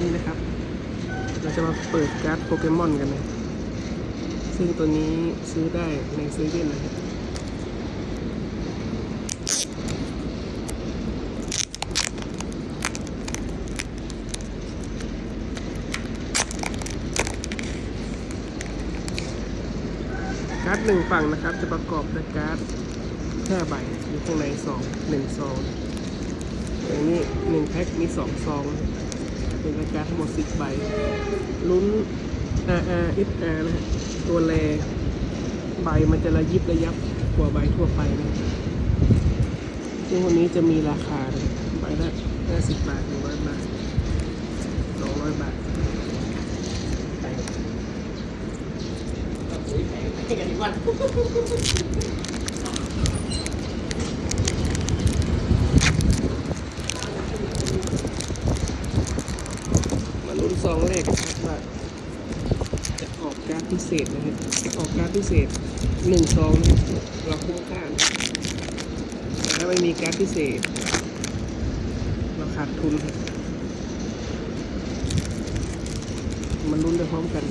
นี่นะครับ เราจะมาเปิดการ์ดโปเกมอนกันนะ ซึ่งตัวนี้ซื้อได้ในเซเว่นนะครับการ์ดหนึ่งฝั่งนะครับ จะประกอบด้วยการ์ดห้าใบอยู่ข้างในสองหนึ่งซองอย่างนี้หนึ่งแพ็คมีสองซอง เป็นรายการทั้งหมดสิบใบ ลุ้น R R F R นะฮะตัวแรใบมันจะระยิบระยับกว่าใบทั่วไปนะซึ่งวันนี้จะมีราคานะใบละห้าสิบบาทหนึ่งร้อยบาทสองร้อยบาท มา กนซองแรกกันครับว่าจะออกการพิเศษนะครับจะออกการพิเศษหนึ่งซองนะครับเราคุ้มค่าแต่ถ้าไม่มีการพิเศษ เราขาดทุนครับมาลุ้นไปพร้อมกัน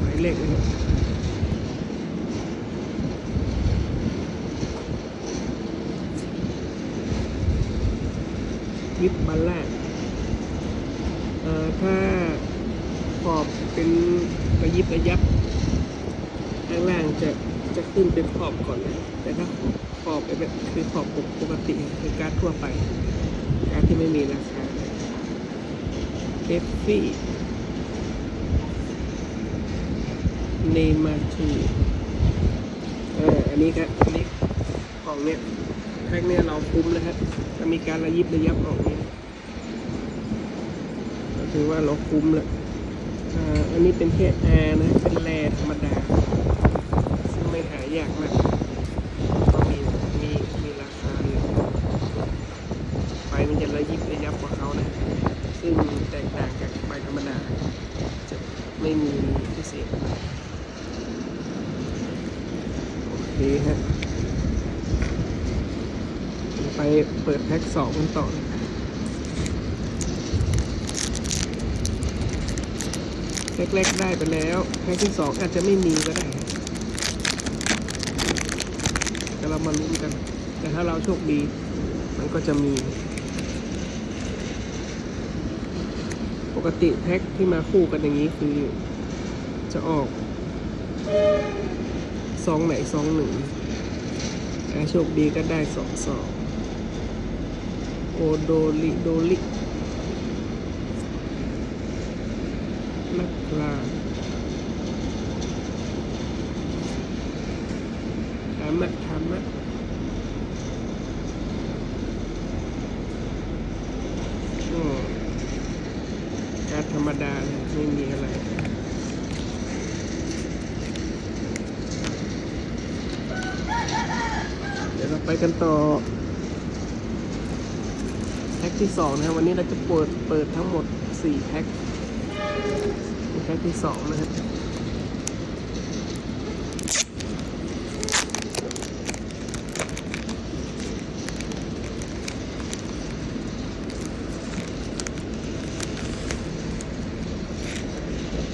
หมายเลขนะครับ วิบบัลล่าเอ่อถ้าขอบเป็นกระยิบกระยับข้างล่างจะจะขึ้นเป็นขอบก่อนนะแต่ถ้าขอบเป็นแบบคือขอบปกติคือการทั่วไป การที่ไม่มีราคาเอฟฟี่เนมาทูเอออันนี้ครับ อันนี้ของเนี้ยแพ็กเนี้ยเราคุ้มนะครับ มีการระยิบระยับออกเนี่ยก็ถือว่าเราคุ้มแหละอ่าอันนี้เป็นแค่แอร์นะ เป็นแรธรรมดา ซึ่งไม่หายากมากมีมีมีราคาอยู่ใบมันจะระยิบระยับกว่าเขานะ ซึ่งแตกต่างจากใบธรรมดา จะไม่มีพิเศษ โอเคฮะ ไปเปิดแพ็กสองกันต่อเลยแพ็กแรกได้ไปแล้วแพ็กที่สองอาจจะไม่มีก็ได้แต่เรามาลุ้นกัน แต่ถ้าเราโชคดี มันก็จะมี ปกติแพ็กที่มาคู่กันอย่างนี้คือ จะออกซองไหนซองหนึ่งถ้าโชคดีก็ได้สองซอง โอโดริโดรินักลาธรรมะธรรมะก็การธรรมดาเลยไม่มีอะไรเดี๋ยวเราไปกันต่อ พ็คที่สองนะครับวันนี้เราจะเปิดเปิดทั้งหมดสี่แพ็คแพ็คที่สองนะครับ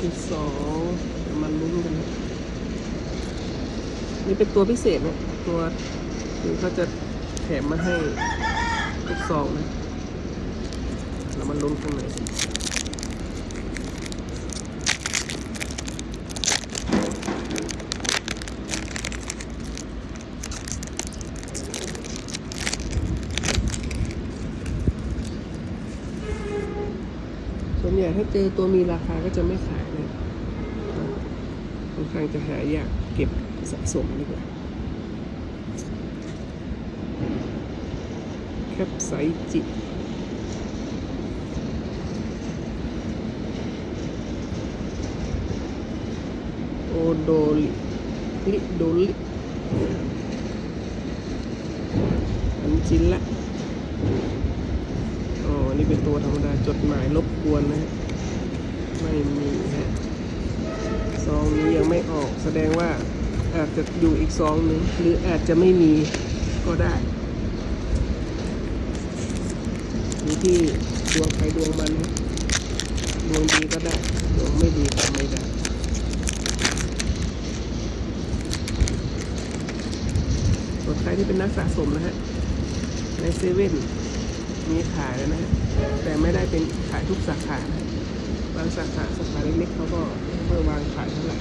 ที่สองเดี๋ยวมาลุ้นกันนะนี่เป็นตัวพิเศษนะ ตัวคือเขาจะแถมมาให้ทุกซองนะ แล้วมันลุ้นข้างในส่วนใหญ่ถ้าเจอตัวมีราคาก็จะไม่ขายนะค่อนข้างจะหายากเก็บสะสมดีกว่าแคปไซจิ โดลิลิโดลิอันจินละอ๋อ นี่เป็นตัวธรรมดาจดหมายรบกวนนะฮะ ไม่มีฮะซองนี้ยังไม่ออกแสดงว่าอาจจะอยู่อีกซองหนึ่งหรืออาจจะไม่มีก็ได้อยู่ที่ดวงใครดวงมันดวงดีก็ได้ ดวงไม่ดีก็ไม่ได้ ส่วนใครที่เป็นนักสะสมนะฮะ ในเซเว่นมีขายแล้วนะฮะ แต่ไม่ได้เป็นขายทุกสาขานะบางสาขาสาขาเล็กๆเขาก็ไม่ค่อยวางขายเท่าไหร่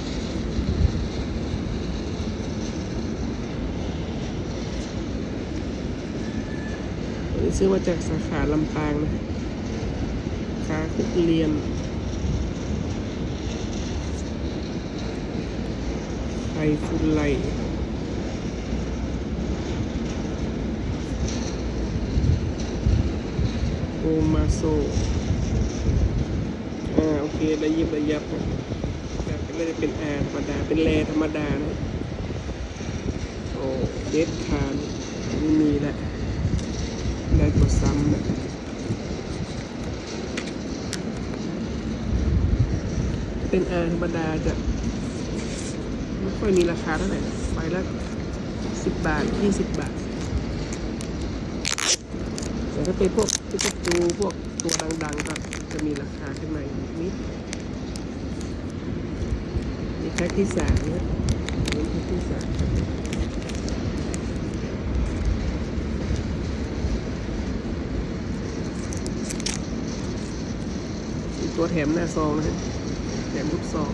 อันนี้ซื้อมาจากสาขาลำปางนะคาคุกเรียนไทยฟุนไล โอมาโซ อ่า โอเคระยิบระยับนะแต่ไม่ได้เป็นแอร์ธรรมดา เป็นแรธรรมดานะ โอ้เดดคานไม่มีแล้วได้กดซ้ำนะเป็นแอร์ธรรมดาจะไม่ค่อยมีราคาเท่าไหร่ไปละสิบบาทยี่สิบบาท แต่ถ้าเป็นพวกที่พวกดูพวกตัวดังๆก็จะมีราคาขึ้นมาอีกนิดนี่แพ็คที่สามนะนี่แพ็คที่สามตัวแถมหน้าซองนะฮะแถมลูกซอง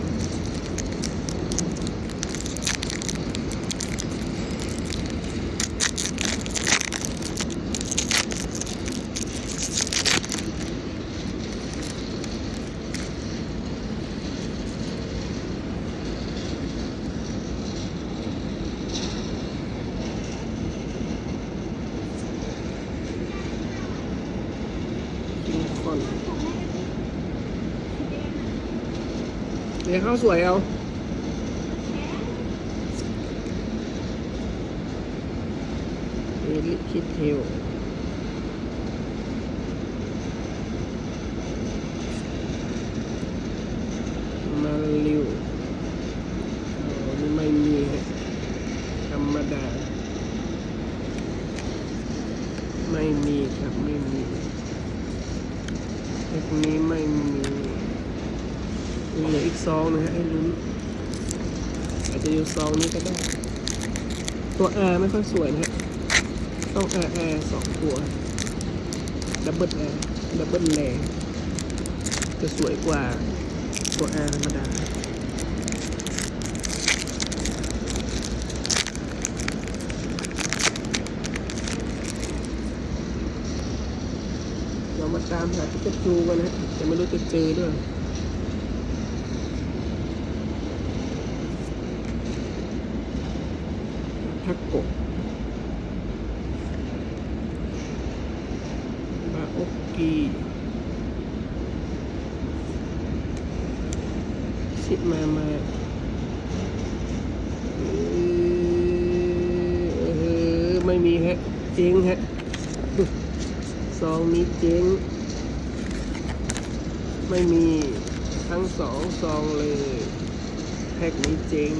กินคอน เดี๋ยวข้าวสวยเอาเอลิคิดเทลมาลิวนี่ไม่มีธรรมดา ไม่มีครับ ไม่มีเทคนี้ไม่มี อีกซองนะฮะให้ลุ้นอาจจะอยู่ซองนี้ก็ได้ ตัว R ไม่ค่อยสวยนะฮะต้อง R R สองตัวดับเบิล R ดับเบิลแลจะสวยกว่าตัว R ธรรมดาเรามาตามหาพิกาจูกันนะแต่ไม่รู้จะเจอด้วย ทักโกะบาโอกีชิมามาเออไม่มีฮะ เจ๊งฮะซองนี้เจ๊ง ไม่มีทั้งสองซองเลยแพ็คนี้เจ๊ง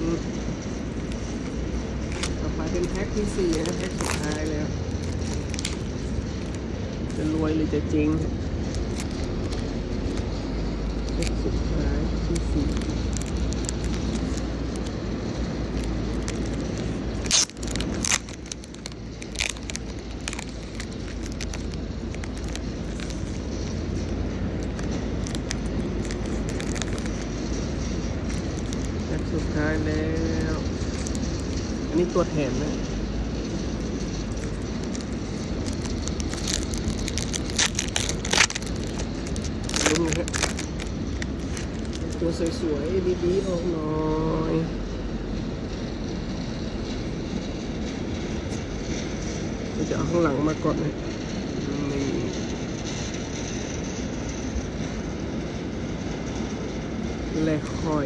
มาเป็นแพ็คที่สี่นะแพ็คสุดท้ายแล้ว จะรวยหรือจะจริงแพ็คสุดท้ายที่สี่แพ็คสุดท้ายแล้ว อันนี้ ตัวแถมนะลุ้นนะฮะตัวสวยๆดีๆออกหน่อยเราจะเอาข้างหลังมาก่อนนะนี่แลกคอย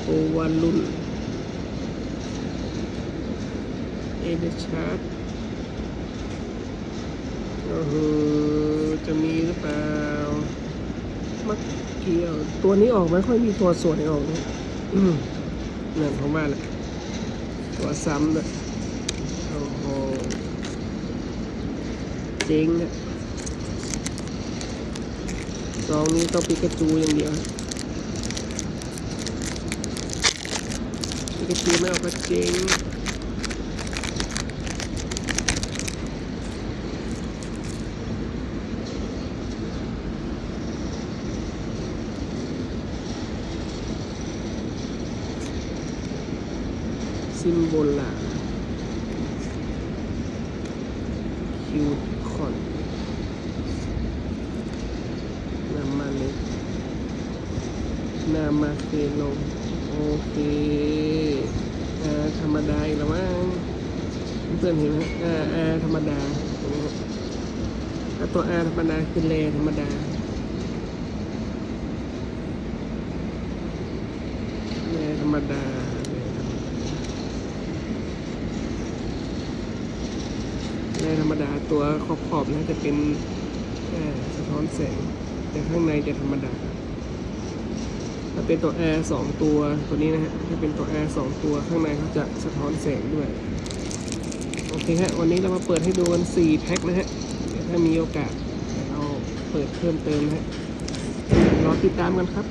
โอ วาลุนเอเดชาร์ดโอ้โหจะมีหรือเปล่า มักเกี่ยว ตัวนี้ออกไม่ค่อยมีตัวสวยออกนะอืมนั่นผมว่าแหละตัวซ้ำด้วยโอ้โหเจ๋งนะซองนี้ต้องปิกาจูอย่างเดียว ปิกาจูไม่เอาก็เจ๋งซิมโบลล่าคิวคอนนามาเล็กนามาเซโลโอเค รรมดาอีกแล้วมั้งเพื่อนเห็นไหมอ่าอาธรรมดาตัวอาธรรมดาคือเลธรรมดาแม่ธรรมดาแม่ธรรมดาตัวขอบๆนะจะเป็นอ่อสะท้อนแสงแต่ข้างในจะธรรมดา ถ้าเป็นตัว Air สองตัวตัวนี้นะฮะถ้าเป็นตัว Air สองตัวข้างในเขาจะสะท้อนแสงด้วย โอเคฮะ วันนี้เรามาเปิดให้ดูกันสี่แพ็คนะฮะเดี๋ยวถ้ามีโอกาสเดี๋ยวเราเปิดเพิ่มเติมนะฮะรอติดตามกันครับ